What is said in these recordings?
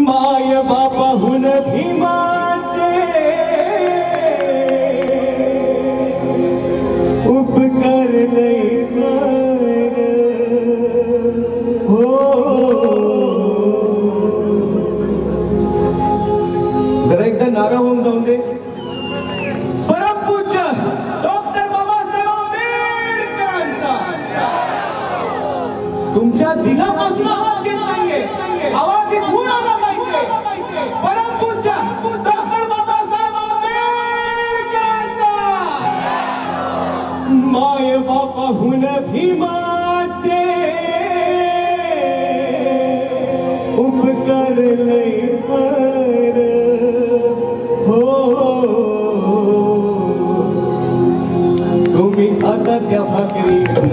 माय बापाहून भीमाचे उपकर हो. जरा एकदा नारा होऊन जाऊन दे. तुमच्या दिलापासून आवाज येत नाहीये. आवाज इथून आला माय बापाहून भीमाचे उपकार लय पर हो. तुम्ही खाता त्या भाकरीवर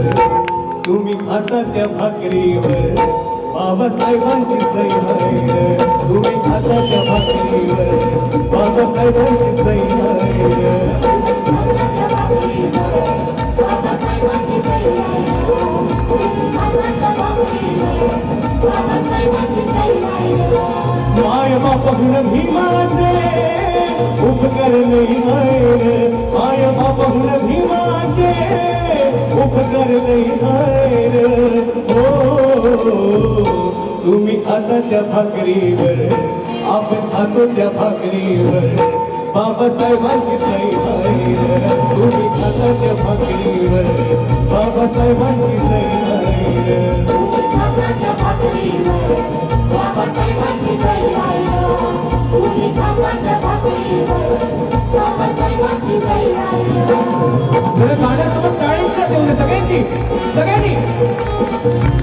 तुम्ही खाता त्या भाकरीवर बाबासाहेबांची सही आहे तुम्ही खाता त्या भाकरीवर बाबासाहेबांची सही आहे माय बापहून भीमाचे उपकर नाही आहे माय बापहून भीमाचे उपकर नाही आहे हो तुम्ही खाता त्या भाकरीवर आपण खातो त्या भाकरीवर. बाबासाहेबांची सही आहे तुम्ही खाता त्या भाकरीवर. बाबासाहेबांची जरा गाण्यासोबत टाळींच्या देऊ सगळ्यांची. सगळ्यांनी.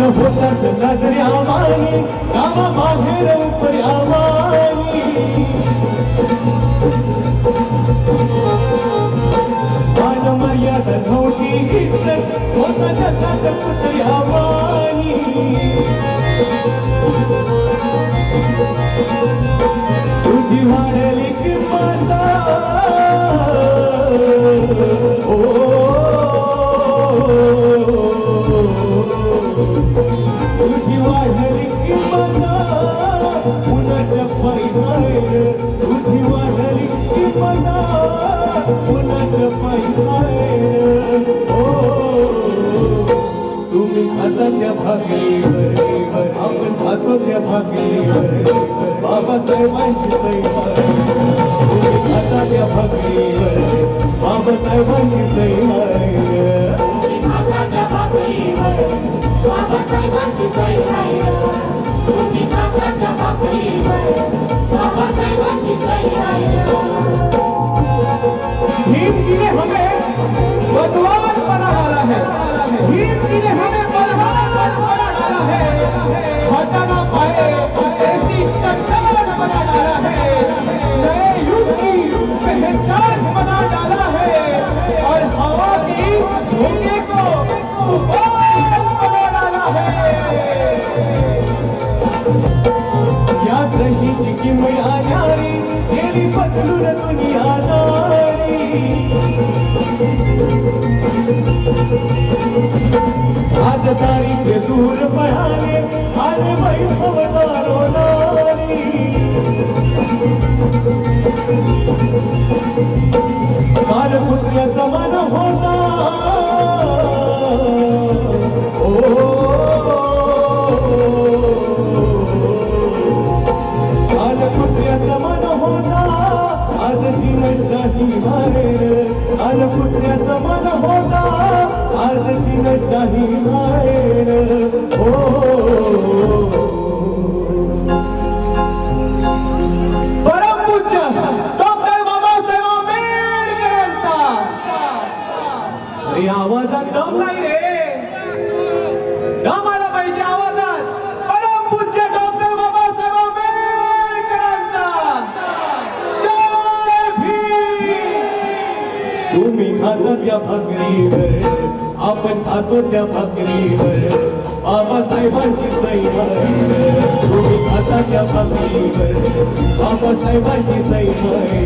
गाणं होतात नजरी आमानी गावा बाहेर उपरी आमानी मान मर्यादा नव्हती इज्जत होता जगात कुठे आव्हानी. तुझी वाढली किंमत पायी त्या भाकरीवर आपण खातो त्या भाकरीवर बाबासाहेबांची सही आता त्या भाकरीवर बाबासाहेबांची सही रही की मैया यारी आज तारीख दूर पळाले आज वैभवदारो कहीं खातो त्या भाकरीवर आपण खातो त्या भाकरीवर बाबासाहेबांची सैवर तुम्ही खाता त्या भाकरीवर बाबासाहेबांची सैवर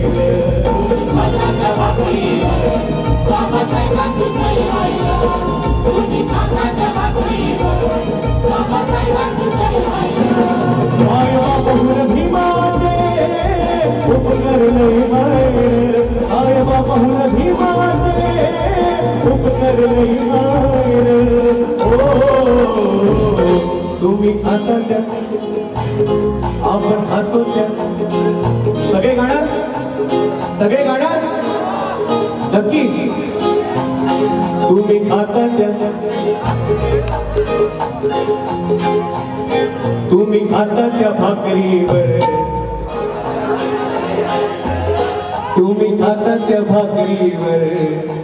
तुम्ही आता त्या आपण खातो त्या सगळे गाणार? सगळे गाणार? नक्की. तुम्ही खाता त्या तुम्ही खाता त्या भाकरीवर. तुम्ही खाता त्या भाकरीवर.